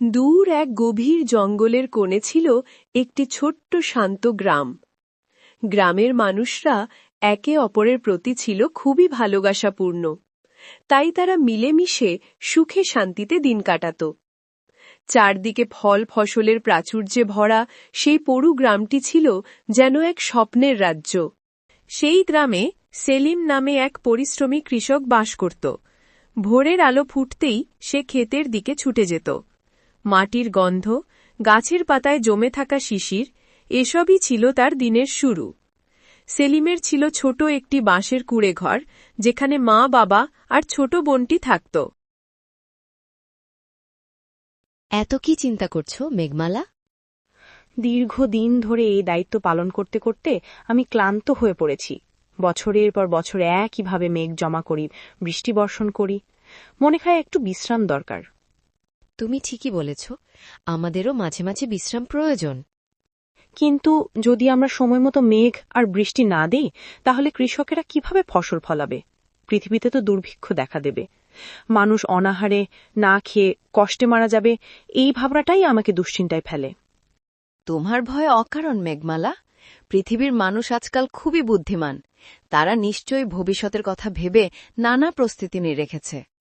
দূর এক গভীর জঙ্গলের কোণে ছিল একটি ছোট্ট শান্ত গ্রাম। গ্রামের মানুষরা একে অপরের প্রতি ছিল খুবই ভালোবাসাপূর্ণ। তাই তারা মিলেমিশে সুখে শান্তিতে দিন কাটাত। চারদিকে ফল ফসলের প্রাচুর্যে ভরা সেই পরু গ্রামটি ছিল যেন এক স্বপ্নের রাজ্য। সেই গ্রামে সেলিম নামে এক পরিশ্রমী কৃষক বাস করত। ভোরের আলো ফুটতেই সে ক্ষেতের দিকে ছুটে যেত। মাটির গন্ধ গাছের পাতায় জমে থাকা শিশির এসবই ছিল তার দিনের শুরু। সেলিমের ছিল ছোট একটি বাঁশের কুড়ে ঘর যেখানে মা বাবা আর ছোট বোনটি থাকত। এত কি চিন্তা করছ মেঘমালা? দীর্ঘদিন ধরে এই দায়িত্ব পালন করতে করতে আমি ক্লান্ত হয়ে পড়েছি। বছরের পর বছর একইভাবে মেঘ জমা করি বৃষ্টি বর্ষণ করি। মনে হয় একটু বিশ্রাম দরকার। তুমি ঠিকই বলেছ আমাদেরও মাঝে মাঝে বিশ্রাম প্রয়োজন। কিন্তু যদি আমরা সময় মতো মেঘ আর বৃষ্টি না দিই তাহলে কৃষকেরা কীভাবে ফসল ফলাবে? পৃথিবীতে তো দুর্ভিক্ষ দেখা দেবে। মানুষ অনাহারে না খেয়ে কষ্টে মারা যাবে এই ভাবনাটাই আমাকে দুশ্চিন্তায় ফেলে। তোমার ভয় অকারণ মেঘমালা। পৃথিবীর মানুষ আজকাল খুবই বুদ্ধিমান। তারা নিশ্চয়ই ভবিষ্যতের কথা ভেবে নানা প্রস্তুতি নিয়ে রেখেছে।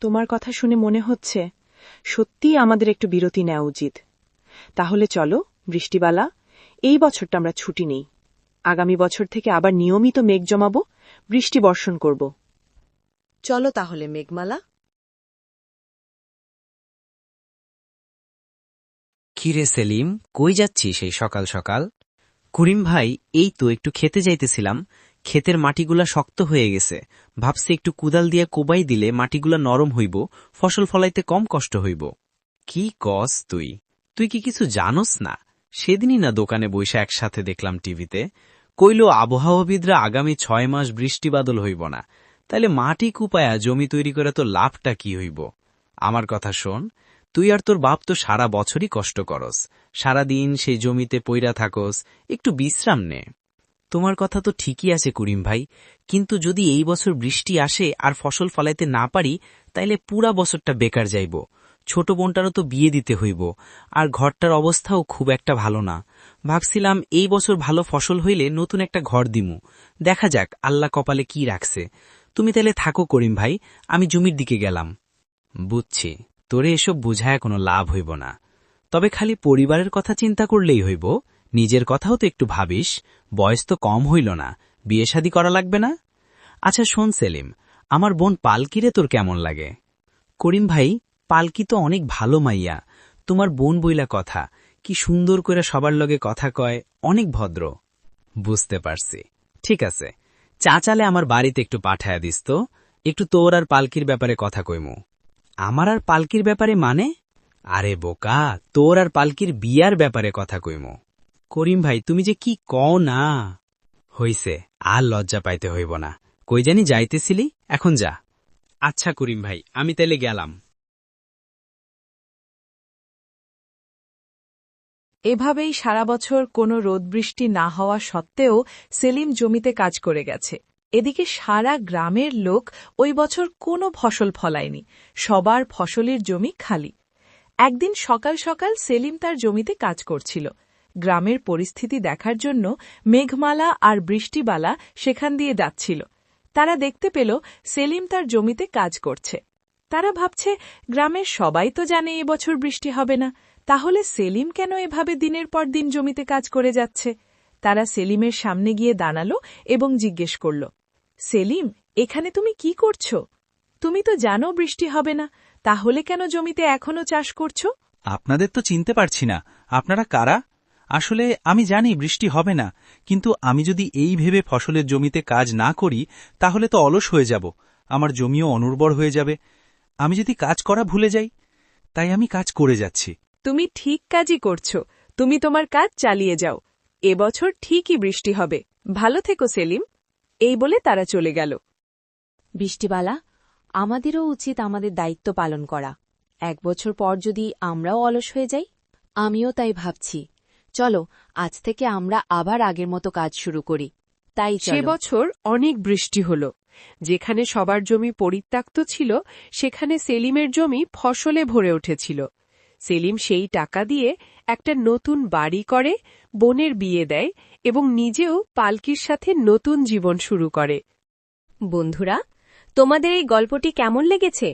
তোমার কথা শুনে মনে হচ্ছে সত্যিই আমাদের একটু বিরতি নেওয়া উচিত। তাহলে চলো বৃষ্টিবালা এই বছরটা আমরা ছুটি নেই। আগামী বছর থেকে আবার নিয়মিত মেঘ জমাবো বৃষ্টি বর্ষণ করব। চলো তাহলে মেঘমালা। কিরে সেলিম কই যাচ্ছি সেই সকাল সকাল? করিম ভাই এই তো একটু খেতে যাইতেছিলাম। ক্ষেতের মাটিগুলা শক্ত হয়ে গেছে। ভাবছি একটু কুদাল দিয়ে কোবাই দিলে মাটিগুলা নরম হইব, ফসল ফলাইতে কম কষ্ট হইব। কি কস তুই? তুই কি কিছু জানোস না? সেদিনই না দোকানে বইসা একসাথে দেখলাম টিভিতে। কইল, আবহাওয়াবিদরা আগামী ছয় মাস বৃষ্টি বাদল হইব না। তাইলে মাটি কুপায়া জমি তৈরি করে তো লাভটা কি হইব? আমার কথা শোন, তুই আর তোর বাপ তো সারা বছরই কষ্ট করস। সারাদিন সেই জমিতে পইরা থাকস, একটু বিশ্রাম নে। তোমার কথা তো ঠিকই আছে করিম ভাই, কিন্তু যদি এই বছর বৃষ্টি আসে আর ফসল ফলাইতে না পারি, তাইলে পুরা বছরটা বেকার যাইব। ছোট বোনটারও তো বিয়ে দিতে হইব, আর ঘরটার অবস্থাও খুব একটা ভালো না। ভাবছিলাম এই বছর ভালো ফসল হইলে নতুন একটা ঘর দিমু। দেখা যাক আল্লাহ কপালে কি রাখছে। তুমি তাহলে থাকো করিম ভাই, আমি জমির দিকে গেলাম। বুঝছি, তোরে এসব বুঝায় কোনো লাভ হইব না। তবে খালি পরিবারের কথা চিন্তা করলেই হইব। নিজের কথাও তো একটু ভাবিস, বয়স তো কম হইল না বিয়ে শাদী করা লাগবে না? আচ্ছা শোন সেলিম, আমার বোন পালকিরে তোর কেমন লাগে? করিম ভাই, পালকি তো অনেক ভালো মাইয়া, তোমার বোন বইলা কথা, কি সুন্দর করে সবার লগে কথা কয়, অনেক ভদ্র। বুঝতে পারছি, ঠিক আছে চাচালে আমার বাড়িতে একটু পাঠায়া দিস তো, একটু তোর আর পালকির ব্যাপারে কথা কইমু। আমার আর পালকির ব্যাপারে মানে? আরে বোকা, তোর আর পালকির বিয়ার ব্যাপারে কথা কইমু। করিম ভাই, তুমি যে কি কও না? হইছে, আর লজ্জা পাইতে হইব না। কই জানি যাইতেছিলি, এখন যা। আচ্ছা করিম ভাই, আমি তাইলে গেলাম। এভাবেই সারা বছর কোনো রোদ বৃষ্টি না হওয়া সত্ত্বেও সেলিম জমিতে কাজ করে গেছে। এদিকে সারা গ্রামের লোক ওই বছর কোনো ফসল ফলায়নি, সবার ফসলের জমি খালি। একদিন সকাল সকাল সেলিম তার জমিতে কাজ করছিল গ্রামের পরিস্থিতি দেখার জন্য মেঘমালা আর বৃষ্টিবালা সেখান দিয়ে যাচ্ছিল। তারা দেখতে পেল সেলিম তার জমিতে কাজ করছে। তারা ভাবছে, গ্রামের সবাই তো জানে এবছর বৃষ্টি হবে না। তাহলে সেলিম কেন এভাবে দিনের পর দিন জমিতে কাজ করে যাচ্ছে? তারা সেলিমের সামনে গিয়ে দাঁড়াল এবং জিজ্ঞেস করল, সেলিম, এখানে তুমি কি করছ? তুমি তো জানো বৃষ্টি হবে না। তাহলে কেন জমিতে এখনও চাষ করছ? আপনাদের তো চিনতে পারছি না। আপনারা কারা? আসলে আমি জানি বৃষ্টি হবে না কিন্তু আমি যদি এই ভেবে ফসলের জমিতে কাজ না করি তাহলে তো অলস হয়ে যাব আমার জমিও অনুর্বর হয়ে যাবে। আমি যদি কাজ করা ভুলে যাই তাই আমি কাজ করে যাচ্ছি। তুমি ঠিক কাজই করছ তুমি তোমার কাজ চালিয়ে যাও এবছর ঠিকই বৃষ্টি হবে। ভালো থেকো সেলিম। এই বলে তারা চলে গেল। বৃষ্টিবালা আমাদেরও উচিত আমাদের দায়িত্ব পালন করা। এক বছর পর যদি আমরাও অলস হয়ে যাই আমিও তাই ভাবছি। চলো আজ থেকে আমরা আবার আগের মতো কাজ শুরু করি। তাই সে বছর অনেক বৃষ্টি হল। যেখানে সবার জমি পরিত্যক্ত ছিল সেখানে সেলিমের জমি ফসলে ভরে উঠেছিল। সেলিম সেই টাকা দিয়ে একটা নতুন বাড়ি করে বোনের বিয়ে দেয় এবং নিজেও পালকির সাথে নতুন জীবন শুরু করে। বন্ধুরা তোমাদের এই গল্পটি কেমন লেগেছে?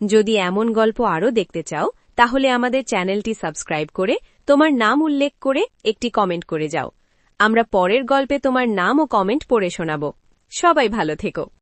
যদি এমন গল্প আরও দেখতে চাও তাহলে আমাদের চ্যানেলটি সাবস্ক্রাইব করে তোমার নাম উল্লেখ করে একটি কমেন্ট করে যাও। আমরা পরের গল্পে তোমার নাম ও কমেন্ট পড়ে শোনাব। সবাই ভালো থেকো।